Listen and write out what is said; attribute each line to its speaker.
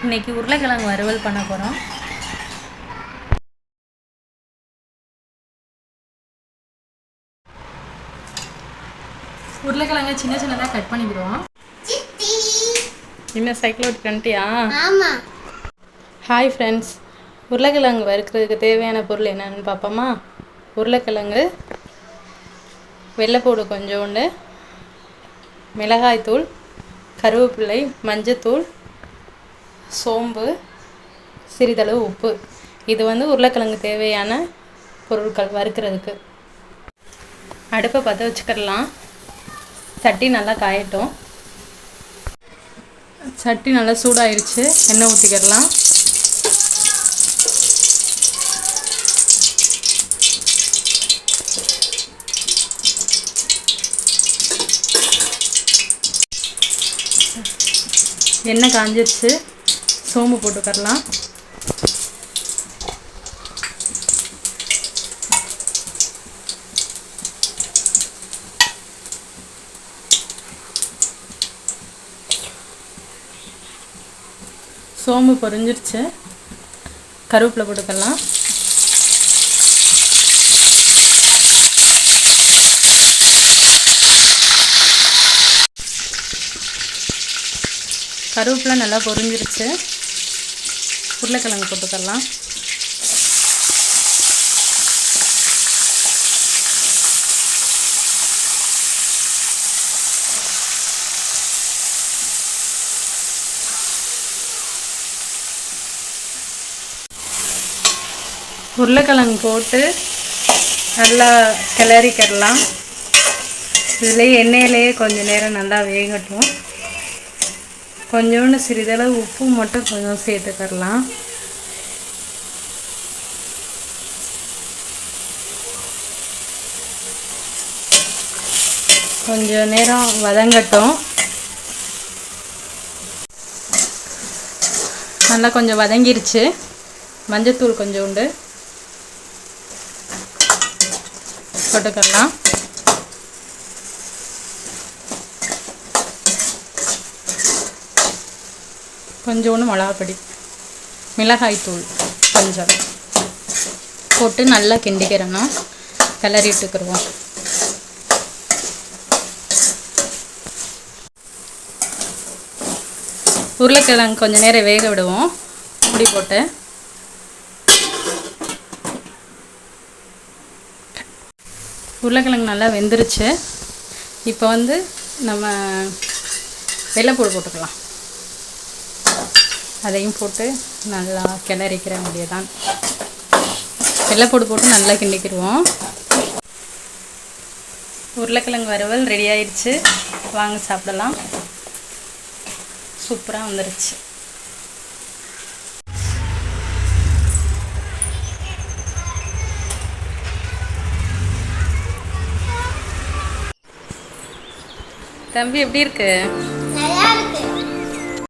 Speaker 1: இன்னைக்கு உருளைக்கிழங்கு வறுவல் பண்ண போகிறோம் உருளைக்கிழங்க சின்ன சின்னதாக கட் பண்ணிக்கிடுவோம் இன்னும் சைக்கிள் ஓட்டி வந்துட்டியா?
Speaker 2: ஆமா.
Speaker 1: ஹாய் ஃப்ரெண்ட்ஸ் உருளைக்கிழங்கு வறுக்கிறதுக்கு தேவையான பொருள் என்னன்னு பார்ப்போமா உருளைக்கிழங்கு வெள்ளைப்பூடு கொஞ்சோண்டு மிளகாய்த்தூள் கருவேப்பிலை மஞ்சத்தூள் சோம்பு சிறிதளவு உப்பு. இது வந்து உருளைக்கிழங்கு தேவையான பொருட்கள் வறுக்கிறதுக்கு. அடுப்பை பற்ற வச்சுக்கிடலாம். சட்டி நல்லா காயட்டும். சட்டி நல்லா சூடாயிருச்சு. எண்ணெய் ஊற்றிக்கிடலாம் எண்ணெய் காஞ்சிருச்சு. சோம்பு போட்டுக்கரலாம் சோம்பு பொரிஞ்சிருச்சு. கருவேப்பிலை போட்டுக்கலாம் கருவேப்பிலை நல்லா பொரிஞ்சிருச்சு. உருளைக்கிழங்கு போட்டுக்கலாம் உருளைக்கிழங்கு போட்டு நல்லா கிளறிக்கிடலாம். இதுலேயே எண்ணெயிலேயே கொஞ்சம் நேரம் நல்லா வேகட்டும். கொஞ்சோண்டு சிறிதளவு உப்பு மட்டும் கொஞ்சம் சேர்த்துக்கரலாம் கொஞ்சம் நேரம் வதங்கட்டும். நல்லா கொஞ்சம் வதங்கிருச்சு. மஞ்சத்தூள் கொஞ்சோண்டு போட்டுக்கலாம் கொஞ்சோண்டு மிளகாப்பொடி மிளகாய்த்தூள் கொஞ்சம் போட்டு நல்லா கிண்டிக்கிறணும் கிளறிட்டுக்குருவோம். உருளைக்கிழங்கு கொஞ்சம் நேரம் வேக விடுவோம். முடி போட்டு. உருளைக்கிழங்கு நல்லா வெந்துருச்சு. இப்போ வந்து நம்ம வெள்ளைப்பூடு போட்டுக்கலாம். அதையும் போட்டு நல்லா கிளறிக்கிற முடியதான் வெள்ளைப்பூடு போட்டு நல்லா கிண்டிக்கிடுவோம் உருளைக்கிழங்கு வறுவல் ரெடி ஆயிடுச்சு வாங்க சாப்பிடலாம். சூப்பராக வந்துருச்சு. தம்பி எப்படி இருக்கு?